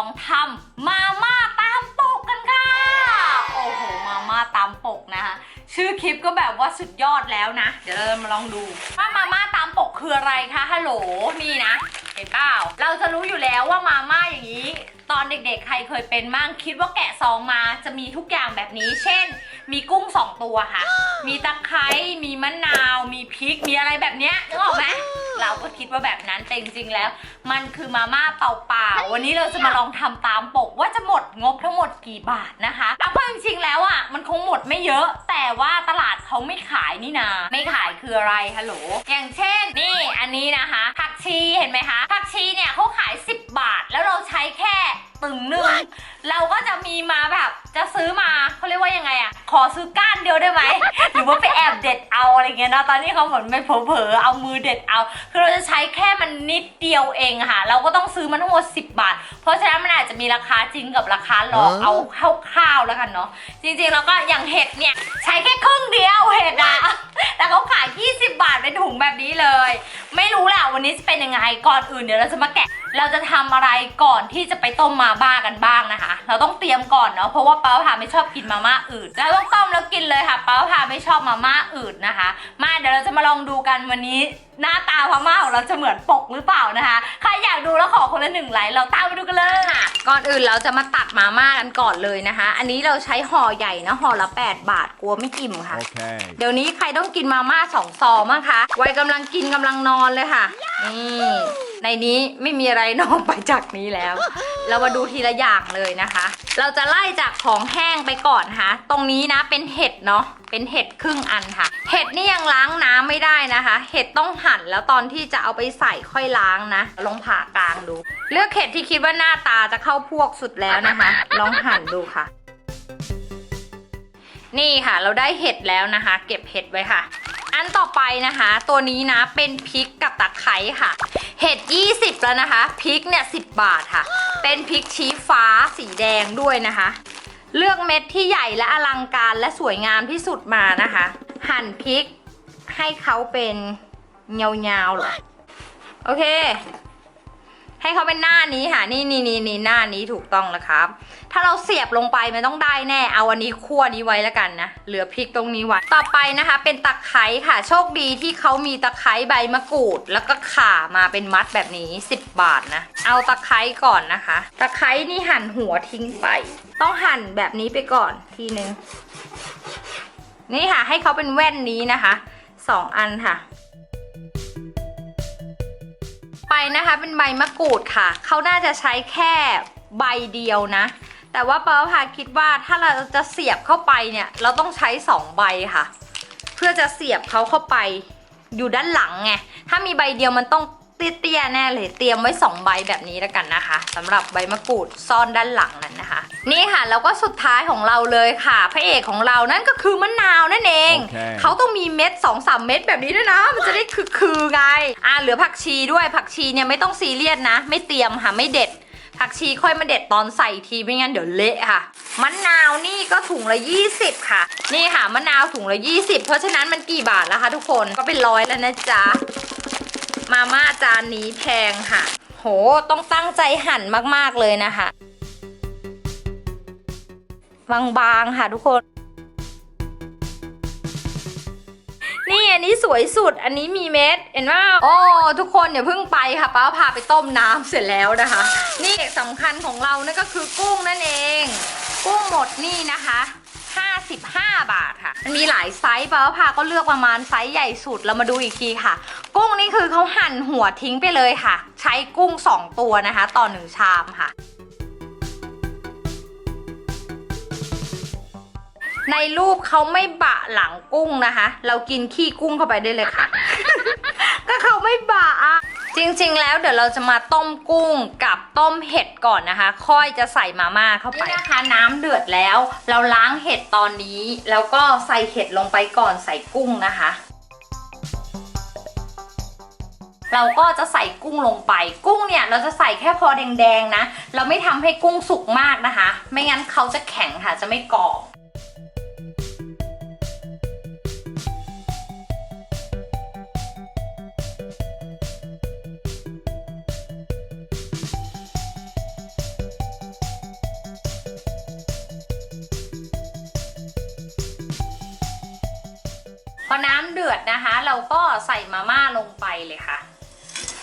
องทำมาม่าตามปกกันค่ะ โอ้โห มาม่าตามปกนะคะ ชื่อคลิปก็แบบว่าสุดยอดแล้วนะ เดี๋ยวเรามาลองดูว่ามาม่าตามปกคืออะไรคะ ฮัลโหล นี่นะ เห็นเปล่า เราจะรู้อยู่แล้วว่ามาม่าอย่างนี้ ตอนเด็กๆ ใครเคยเป็นบ้างคิดว่าแกะซองมาจะมีทุกอย่างแบบนี้ เช่น มีกุ้งสองตัวค่ะ มีตะไคร้มีมะนาว มีพริกมีอะไรแบบเนี้ยนึกออกไหมเราก็คิดว่าแบบนั้นแต่จริงๆแล้ว มันคือมาม่าเปล่าๆวันนี้เราจะมาลองทำตามปกว่าจะหมดงบทั้งหมดกี่บาทนะคะเอาความจริงๆแล้วอะมันคงหมดไม่เยอะ แต่ว่าตลาดเขาไม่ขายนี่นา ไม่ขายคืออะไรฮัลโหลอย่างเช่น นี่อันนี้นะคะผักชีเห็นไหมคะผักชีเนี่ยเขาขาย 10 บาท แล้วเราใช้แค่ตึงหนึ่งเราก็จะมีมาแบบ จะซื้อมาเขาเรียกว่ายังไงอะขอซื้อก้านเดียวได้ไหม หรือว่าไปแอบเด็ดเอาอะไรเงี้ยนะตอนนี้เขาเหมือนไม่เผลอๆเอามือเด็ดเอาคือเราจะใช้แค่มันนิดเดียวเองค่ะ เราก็ต้องซื้อมันทั้งหมด10 บาท เพราะฉะนั้นมันอาจจะมีราคาจริงกับราคาหลอกเอาคร่าวๆแล้วกันเนาะจริงๆแล้วก็อย่างเห็ดเนี่ยใช้แค่ครึ่งเดียวเห็ดอะแต่เขาขาย 20 บาทเป็นถุงแบบนี้เลย ไม่รู้แหละวันนี้จะเป็นยังไงก่อนอื่นเดี๋ยวเราจะมาแกะ เราจะทำอะไรก่อนที่จะไปต้มมาบ้ากันบ้างนะคะ เราต้องเตรียมก่อนเนาะเพราะว่าป้าพาไม่ชอบกินมาม่าอืดแล้วต้องต้มแล้วกินเลยค่ะป้าพาไม่ชอบมาม่าอืดนะคะ มาเดี๋ยวเราจะมาลองดูกันวันนี้ หน้าตาพม่าของเราจะเหมือนปกหรือเปล่านะคะใครอยากดูแล้วขอคนละหนึ่งไลค์เราตามไปดูกันเลยค่ะก่อนอื่นเราจะมาตัดมาม่ากันก่อนเลยนะคะ อันนี้เราใช้ห่อใหญ่นะห่อละ 8 บาทกลัวไม่อิ่มค่ะ Okay. เดี๋ยวนี้ใครต้องกินมาม่าสองซองมั้งคะวัยกำลังกินกำลังนอนเลยค่ะนี่ ในนี้ไม่มีอะไรนอกไปจากนี้แล้ว เรามาดูทีละอย่างเลยนะคะ เราจะไล่จากของแห้งไปก่อนค่ะตรงนี้นะเป็นเห็ดเนาะเป็นเห็ดครึ่งอันค่ะ เห็ดนี่ยังล้างน้ำไม่ได้นะคะ เห็ดต้องหั่นแล้วตอนที่จะเอาไปใส่ค่อยล้างนะลองผ่ากลางดู เลือกเห็ดที่คิดว่าหน้าตาจะเข้าพวกสุดแล้วนะคะ ลองหั่นดูค่ะ นี่ค่ะ เราได้เห็ดแล้วนะคะ เก็บเห็ดไว้ค่ะ อันต่อไปนะคะ ตัวนี้นะเป็นพริกกับตะไคร้ค่ะ เห็ด 20 แล้วนะคะ พริกเนี่ย10บาทค่ะ เป็นพริกชี้ฟ้าสีแดงด้วยนะคะ เลือกเม็ดที่ใหญ่และอลังการและสวยงามที่สุดมานะคะ หั่นพริกให้เขาเป็นเงาๆเหรอ โอเค ให้เขาเป็นหน้านี้ค่ะ นี่นี่นี่นี่หน้านี้ถูกต้องแล้วครับ ถ้าเราเสียบลงไปมันต้องได้แน่ เอาอันนี้คั่วนี้ไว้แล้วกันนะ เหลือพริกตรงนี้ไว้ ต่อไปนะคะ เป็นตะไคร้ค่ะ โชคดีที่เขามีตะไคร้ใบมะกรูด แล้วก็ข่ามาเป็นมัดแบบนี้ 10 บาทนะ เอาตะไคร้ก่อนนะคะ ตะไคร้นี่หั่นหัวทิ้งไป ต้องหั่นแบบนี้ไปก่อนทีนึง นี่ค่ะ ให้เขาเป็นแว่นนี้นะคะสองอันค่ะ ไปนะคะเป็นใบมะกรูดค่ะ เขาน่าจะใช้แค่ใบเดียวนะ แต่ว่าป้าพาคิดว่าถ้าเราจะเสียบเข้าไปเนี่ย เราต้องใช้สองใบค่ะ เพื่อจะเสียบเขาเข้าไปอยู่ด้านหลังไง ถ้ามีใบเดียวมันต้อง เตี้ยๆแน่เลยเตรียมไว้สองใบแบบนี้แล้วกันนะคะสำหรับใบมะกรูดซ่อนด้านหลังนั้นนะคะ นี่ค่ะแล้วก็สุดท้ายของเราเลยค่ะ พระเอกของเรานั่นก็คือมะนาวนั่นเองโอเคเขาต้องมีเม็ด2อสเม็ดแบบนี้ด้วยนะ มันจะได้คือคือๆไงอ่าเหลือผักชีด้วยผักชีเนี่ยไม่ต้องซีเรียสนะ ไม่เตรียมค่ะไม่เด็ดผักชีค่อยมาเด็ดตอนใส่ทีไม่งั้นเดี๋ยวเละค่ะมะนาวนี่ก็ถุงละ 20 ค่ะ นี่ค่ะมะนาวถุงละ 20 เพราะฉะนั้นมันกี่บาทแล้วคะทุกคนก็เป็นร้อยแล้วนะจ๊ะ มาม่าจานนี้แพงค่ะ โห ต้องตั้งใจหั่นมากๆเลยนะคะ บางๆค่ะทุกคน นี่อันนี้สวยสุด อันนี้มีเม็ด เห็นว่าโอ้ทุกคนอย่าเพิ่งไปค่ะป้าพาไปต้มน้ำเสร็จแล้วนะคะ นี่สำคัญของเรานั่นก็คือกุ้งนั่นเอง กุ้งหมดนี่นะคะ 55 บาทค่ะมันมีหลายไซส์ป้าพาก็เลือกประมาณไซส์ใหญ่สุดเรามาดูอีกทีค่ะ กุ้งนี่คือเขาหั่นหัวทิ้งไปเลยค่ะ ใช้กุ้ง 2 ตัวนะคะ ต่อ 1 ชามค่ะในรูปเขาไม่บะหลังกุ้งนะคะ เรากินขี้กุ้งเข้าไปได้เลยค่ะ ก็เขาไม่บะอะ จริงๆ แล้วเดี๋ยวเราจะมาต้มกุ้งกับต้มเห็ดก่อนนะคะ ค่อยจะใส่มาม่าเข้าไปนี่นะคะ น้ำเดือดแล้ว เราล้างเห็ดตอนนี้ แล้วก็ใส่เห็ดลงไปก่อนใส่กุ้งนะคะ เราก็จะใส่กุ้งลงไป กุ้งเนี่ยเราจะใส่แค่พอแดงๆนะ เราไม่ทำให้กุ้งสุกมากนะคะ ไม่งั้นเขาจะแข็งค่ะจะไม่กรอบ พอน้ำเดือดนะคะ เราก็ใส่มาม่าลงไปเลยค่ะ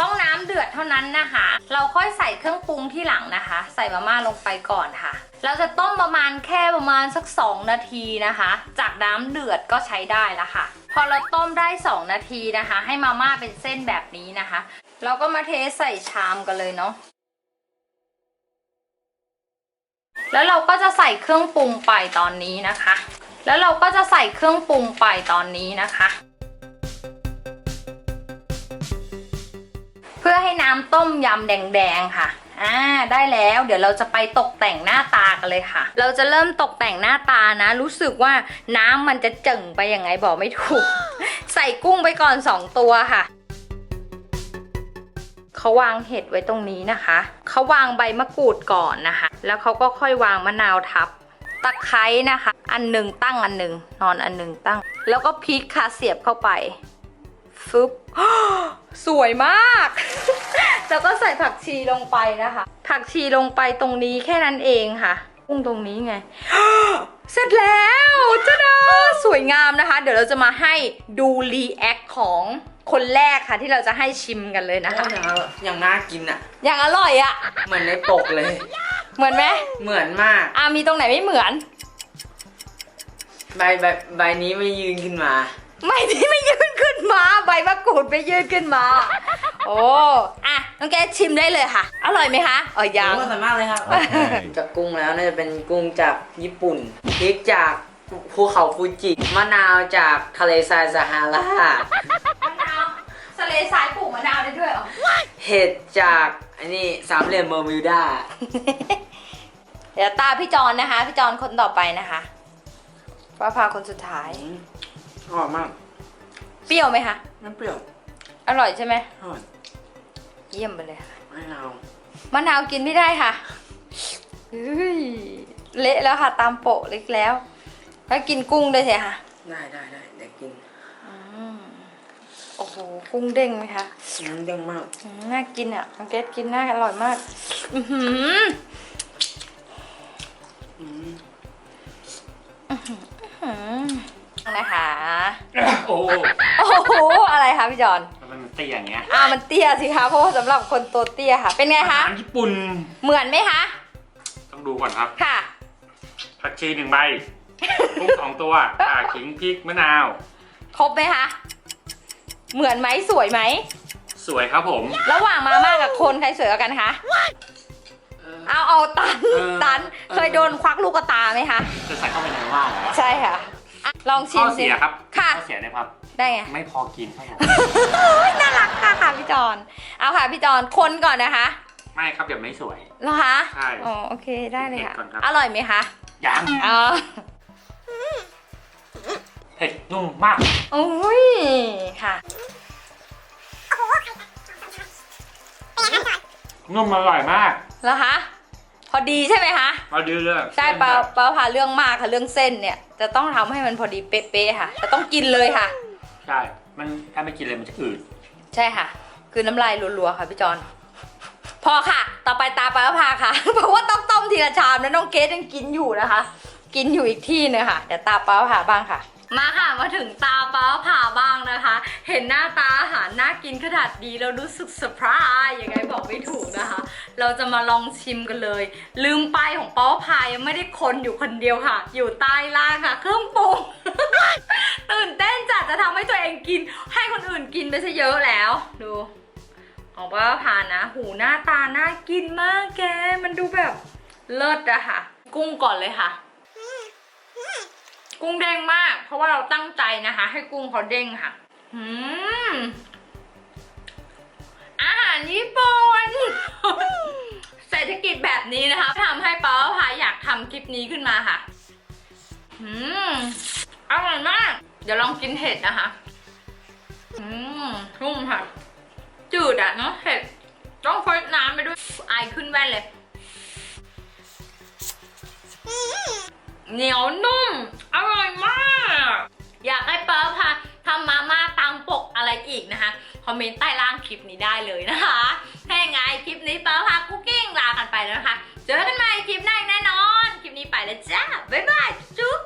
ต้องน้ำเดือดเท่านั้นนะคะ เราค่อยใส่เครื่องปรุงที่หลังนะคะ ใส่มาม่าลงไปก่อนค่ะ เราจะต้มประมาณแค่ประมาณสัก 2 นาทีนะคะ จากน้ำเดือดก็ใช้ได้แล้วค่ะ พอเราต้มได้ 2 นาทีนะคะ ให้มาม่าเป็นเส้นแบบนี้นะคะ เราก็มาเทใส่ชามกันเลยเนาะแล้วเราก็จะใส่เครื่องปรุงไปตอนนี้นะคะ แล้วเราก็จะใส่เครื่องปรุงไปตอนนี้นะคะ เพื่อให้น้ำต้มยำแดงๆค่ะอ่าได้แล้วเดี๋ยวเราจะไปตกแต่งหน้าตากันเลยค่ะ เราจะเริ่มตกแต่งหน้าตานะ รู้สึกว่าน้ำมันจะเจิ่งไปยังไงบอกไม่ถูก ใส่กุ้งไปก่อน 2 ตัวค่ะเขาวางเห็ดไว้ตรงนี้นะคะ เขาวางใบมะกรูดก่อนนะคะ แล้วเขาก็ค่อยวางมะนาวทับ ตะไคร้นะคะ อันหนึ่งตั้งอันหนึ่งนอนอันหนึ่งตั้ง แล้วก็พริกค่ะเสียบเข้าไปฟึบสวยมาก แล้วก็ใส่ผักชีลงไปนะคะ ผักชีลงไปตรงนี้แค่นั้นเองค่ะกุ้งตรงนี้ไง เสร็จแล้วจ้าดาสวยงามนะคะ เดี๋ยวเราจะมาให้ดูรีแอคของคนแรกค่ะที่เราจะให้ชิมกันเลยนะคะ อย่างอย่างน่ากินอะ อย่างอร่อยอะเหมือนในปกเลย เหมือนไหม เหมือนมาก อะมีตรงไหนไม่เหมือน ใบใบใบนี้ไม่ยืนขึ้นมา ไม่ที่ไม่ยื่นขึ้นมา ใบมะกรูดไม่ยื่นขึ้นมา โอ้อะน้องแกชิมได้เลยค่ะ อร่อยไหมคะอ๋อยังโอ้สามารถเลยครับ Okay. จากกุ้งแล้วน่าจะเป็นกุ้งจากญี่ปุ่นพริกจากภูเขาฟูจิมะนาวจากทะเลทรายซาฮารามะนาวทะเลทรายปลูกมะนาวได้ด้วยเหรอ เห็ดจากอันนี้สามเหลี่ยมเมอร์มิวดา เดี๋ยวตาพี่จอนนะคะ พี่จอนคนต่อไปนะคะ ฟ้าพาคนสุดท้าย อร่อยมากเปรี้ยวไหมคะ ไม่เปรี้ยวอร่อยใช่ไหม อร่อยเยี่ยมไปเลยค่ะมะนาวมะนาวกินไม่ได้ค่ะเฮ้ยเละแล้วค่ะตามโปะเล็กแล้ว แล้วกินกุ้งด้วยสิค่ะ ได้ได้ได้เดี๋ยวกินอืมโอ้โห กุ้งเด้งไหมคะน้ำเด้งมากอืมน่ากินอะน้องเกดกินน่าอร่อยมาก อือหือ อืมอืม นะคะ โอ้โอ้โห อะไรคะพี่จอน มันเตี้ยอย่างเงี้ยอ่ามันเตี้ยสิคะ เพราะว่าสำหรับคนตัวเตี้ยค่ะ เป็นไงอาคะหารญี่ปุ่น เหมือนไหมคะ ต้องดูก่อนครับ ค่ะ ผักชีหนึ่งใบกุ้งสองตัวข่าขิงพริกมะนาว ครบไหมคะ เหมือนไหมสวยไหม สวยครับผม ระหว่างมาม่ากับคนใครสวยกว่ากันคะ เออเอาเอาตันเออตันเออ เคยโดนควักลูกตาไหมคะจะใส่เข้าไปในว่าเหรอใช่ค่ะอะ ลองชิข้มอสิ เสียครับค่ะ ข้อเสียนะครับ ได้ไงไม่พอกินครับผมน่ารักค่ะค่ะพี่จอนเอาค่ะพี่จอนคนก่อนนะคะไม่ครับเดี๋ยวไม่สวย เหรอคะใช่อ๋อโอเคได้เลยค่ะ เผ็ดก่อนครับ อร่อยไหมคะยังอ๋อเผ็ดนุ่มมาก โอ้ยค่ะ นุ่มอร่อยมากแล้วคะ พอดีใช่ไหมคะมาดูเลยใช่ปลาปลาพาเรื่องมากค่ะเรื่องเส้นเนี่ย จะต้องทำให้มันพอดีเป๊ะๆค่ะ จะต้องกินเลยค่ะ ใช่ มันถ้าไม่กินเลยมันจะอืดใช่ค่ะ คือน้ำลายรัวๆค่ะพี่จอน พอค่ะ ต่อไปตาปลาพาค่ะ เพราะว่าต้องต้มทีละชามแล้วน้องเกดยังกินอยู่นะคะ กินอยู่อีกที่หนึงค่ะเดี๋ยวตาปลาพาบ้างค่ะ มาค่ะมาถึงตาปลาผ่าบ้างนะคะ เห็นหน้าตาอาหารน่ากินขนาดดีเรารู้สึกเซอร์ไพรส์ยังไงบอกไม่ถูกนะคะ เราจะมาลองชิมกันเลย ลืมไปของป้าพายังไม่ได้คนอยู่คนเดียวค่ะ อยู่ใต้ล่างค่ะ เครื่องปรุงตื่นเต้นจัดจะทำให้ตัวเองกิน ให้คนอื่นกินไปซะเยอะแล้ว ดูของป้าพานะหูหน้าตาน่ากินมากแกมันดูแบบเลิศอะค่ะ กุ้งก่อนเลยค่ะ กุ้งเด้งมาก เพราะว่าเราตั้งใจนะคะ ให้กุ้งเขาเด้งค่ะอืมอาหารญี่ปุ่นเศรษฐกิจแบบนี้นะคะทำให้ป้าพาอยากทำคลิปนี้ขึ้นมาค่ะอืมอร่อยมาก เดี๋ยวลองกินเห็ดนะคะอืมนุ่มค่ะ จืดอะเนาะเห็ดต้องฟดน้ำไปด้วยไอขึ้นแว่นเลย เหนียวนุ่ม อร่อยมาก อยากให้เปิร์พาทำมาม่าตามปกอะไรอีกนะคะ คอมเมนต์ใต้ล่างคลิปนี้ได้เลยนะคะถ้าอย่างไงคลิปนี้เปิร์พาคุกกิ้งลากันไปแล้วนะคะ เจอกันใหม่คลิปหน้าแน่นอน คลิปนี้ไปแล้วจ้า บ๊ายบาย จุ๊บ